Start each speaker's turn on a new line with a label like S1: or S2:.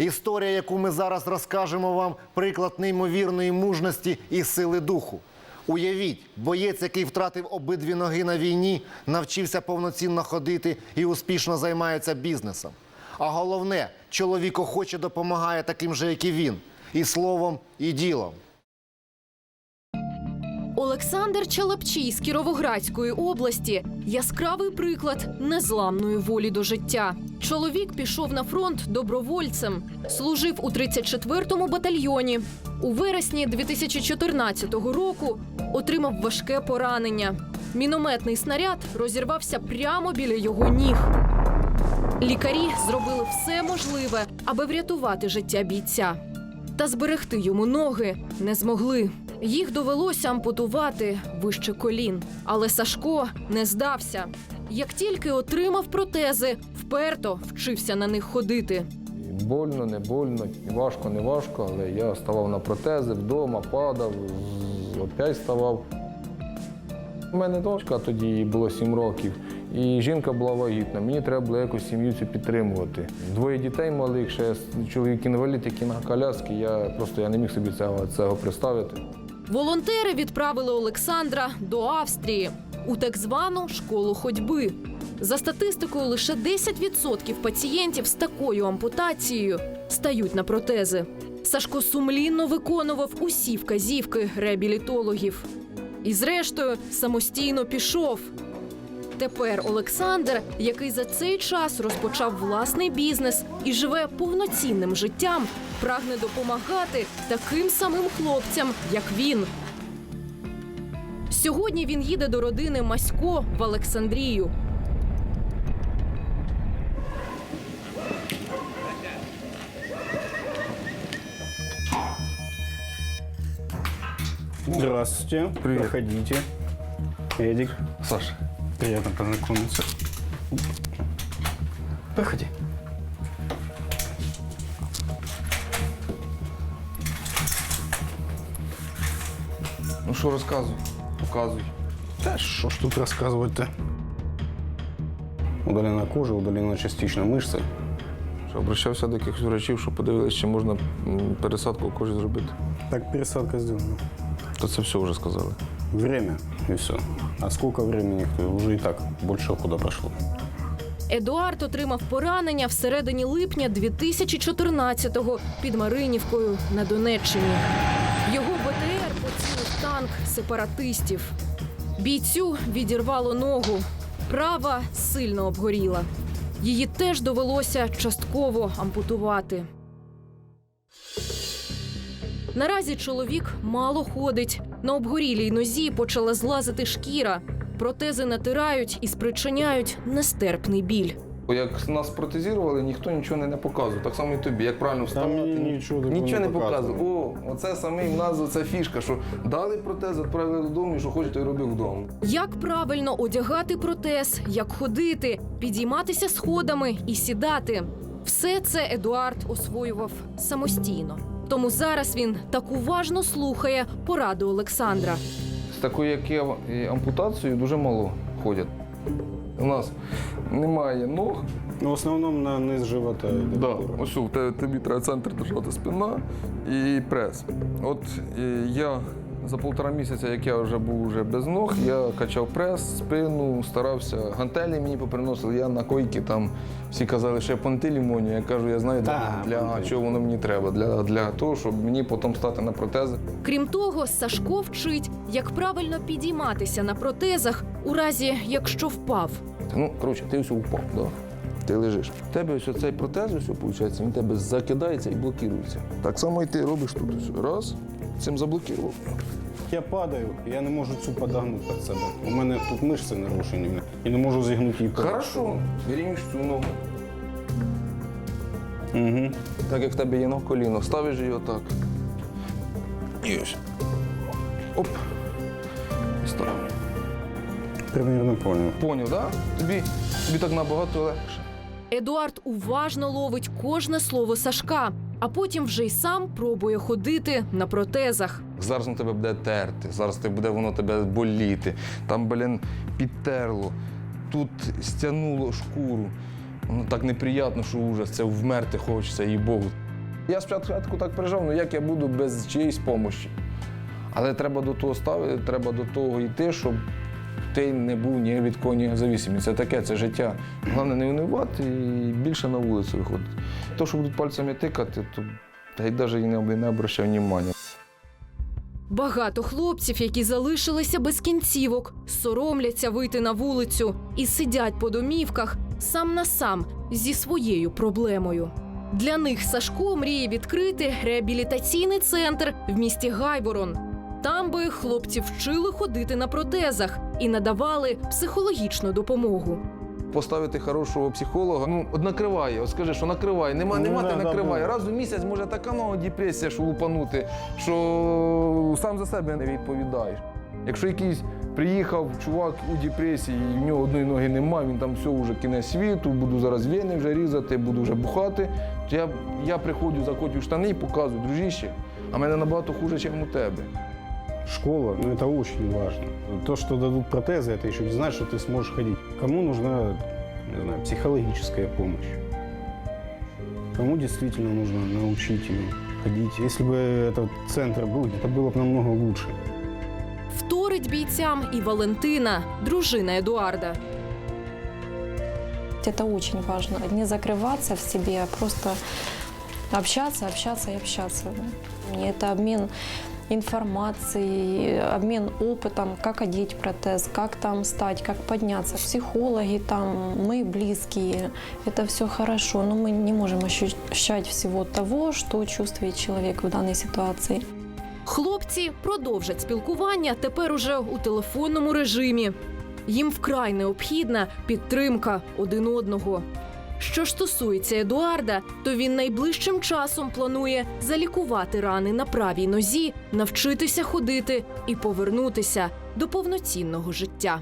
S1: Історія, яку ми зараз розкажемо вам, приклад неймовірної мужності і сили духу. Уявіть, боєць, який втратив обидві ноги на війні, навчився повноцінно ходити і успішно займається бізнесом. А головне, чоловік охоче допомагає таким же, як і він, і словом, і ділом.
S2: Олександр Чалапчій з Кіровоградської області яскравий приклад незламної волі до життя. Чоловік пішов на фронт добровольцем, служив у 34-му батальйоні. У вересні 2014 року отримав важке поранення. Мінометний снаряд розірвався прямо біля його ніг. Лікарі зробили все можливе, аби врятувати життя бійця. Та зберегти йому ноги не змогли. Їх довелося ампутувати вище колін. Але Сашко не здався. Як тільки отримав протези, вперто вчився на них ходити.
S3: Больно, не больно, важко, не важко, але я ставав на протези вдома, падав, опять ставав. У мене дочка тоді їй було 7 років, і жінка була вагітна. Мені треба було якось сім'ю цю підтримувати. Двоє дітей малих, ще чоловік інвалід, який на коляски. Я просто я не міг собі цього, цього представити.
S2: Волонтери відправили Олександра до Австрії у так звану школу ходьби. За статистикою, лише 10% пацієнтів з такою ампутацією стають на протези. Сашко сумлінно виконував усі вказівки реабілітологів. І, зрештою, самостійно пішов. Тепер Олександр, який за цей час розпочав власний бізнес і живе повноцінним життям, прагне допомагати таким самим хлопцям, як він. Сьогодні він їде до родини Масько в Олександрію.
S4: Здравствуйте.
S3: Привет.
S4: Проходите. Эдик,
S3: Саша,
S4: приятно познакомиться. Проходи.
S3: ну що розказуй, показуй.
S4: Да что ж тут рассказывать-то? Удалена кожа, удалена частично мышцы.
S3: Що обращався до якихось врачів, щоб подивилися, чи можна м, пересадку кожі зробити.
S4: Так пересадка сделана.
S3: То це все вже сказали.
S4: Время и все. А сколько времени, уже и так больше куда прошло.
S2: Едуард отримав поранення всередині липня 2014-го під Маринівкою на Донеччині. Його БТР поцілив танк сепаратистів. Бійцю відірвало ногу. Права сильно обгоріла. Її теж довелося частково ампутувати. Наразі чоловік мало ходить. На обгорілій нозі почала злазити шкіра. Протези натирають і спричиняють нестерпний біль.
S3: Як нас протезували, ніхто нічого не, показував. Так само і тобі, як правильно вставати.
S4: мені нічого
S3: нічого
S4: не
S3: не показував. О, оце саме в нас оця фішка, що дали протез, відправили додому, і що хоче, то й робив вдома.
S2: Як правильно одягати протез, як ходити, підійматися сходами і сідати. Все це Едуард освоював самостійно. Тому зараз він так уважно слухає пораду Олександра.
S3: З такою, як я, ампутацією дуже мало ходять. У нас немає ног.
S4: Ну, в основному на низ живота.
S3: Да, ось у тебе тобі треба центр держати спина і прес. От е, я за півтора місяця, як я вже був вже без ног, я качав прес, спину, старався. Гантелі мені поприносили, я на койки там всі казали, що я понти лімоні. Я кажу, я знаю, для, для чого воно мені треба, для, для того, щоб мені потім стати на протези.
S2: Крім того, Сашко вчить, як правильно підійматися на протезах у разі, якщо впав.
S3: Ну, коротше, ти все упав, да. Ти лежиш. У тебе ось цей протез, ось, виходить, він тебе закидається і блокується. Так само і ти робиш тут. Раз, цим заблокував.
S4: Я падаю, я не можу цю подогнути під себе. У мене тут мишці нарушені, і не можу зігнути її.
S3: Хорошо, рівніш цю ногу.
S4: Угу.
S3: Так як в тебе є на коліно, ставиш її отак. І ось. Оп. І став.
S4: Примірно понял.
S3: Поняв, так? Да? Тобі, тобі так набагато легше.
S2: Едуард уважно ловить кожне слово Сашка, а потім вже й сам пробує ходити на протезах.
S3: Зараз на тебе буде терти, зараз те буде воно тебе боліти. Там, блін, підтерло, тут стягнуло шкуру. Воно так неприємно, що ужас, це вмерти хочеться, їй Богу. Я спочатку так переживав, ну як я буду без чиєїсь допомоги. Але треба до того ставити, треба до того йти, щоб ти не був ні від кого ні зависимий. Це таке, це життя. Головне не унивати і більше на вулицю виходити. То, що будуть пальцями тикати, то й навіть не, не обращай уваги.
S2: Багато хлопців, які залишилися без кінцівок, соромляться вийти на вулицю і сидять по домівках сам на сам зі своєю проблемою. Для них Сашко мріє відкрити реабілітаційний центр в місті Гайворон. Там би хлопців вчили ходити на протезах і надавали психологічну допомогу.
S3: Поставити хорошого психолога, ну, от накриває, от скажи, що накриває, нема,
S4: Ну,
S3: нема,
S4: да, да,
S3: накриває. Раз у місяць може така нова депресія, що лупанути, що сам за себе не відповідаєш. Якщо якийсь приїхав чувак у депресії, і в нього одної ноги немає, він там все вже кінець світу, буду зараз вени вже різати, буду вже бухати, то я, я приходжу, закотю штани і показую, дружище, а мене набагато хуже, ніж у тебе
S4: Школа, ну это очень важно. То, что дадут протезы, это еще не значит, что ты сможешь ходить. Кому нужна, не знаю, психологическая помощь? Кому действительно нужно научить ее ходить? Если бы этот центр был, это было бы намного лучше.
S2: Вторить бійцям і Валентина, дружина Едуарда.
S5: Это очень важно. Не закрываться в себе, а просто общаться, общаться и общаться. И это обмен информацией, обмен опытом, как одеть протез, как там стать, как подняться. Психологи там, мы близкие, это все хорошо, но мы не можем ощущать всего того, что чувствует человек в данной ситуации.
S2: Хлопці продовжать спілкування тепер уже у телефонному режимі. Їм вкрай необхідна підтримка один одного. Що ж стосується Едуарда, то він найближчим часом планує залікувати рани на правій нозі, навчитися ходити і повернутися до повноцінного життя.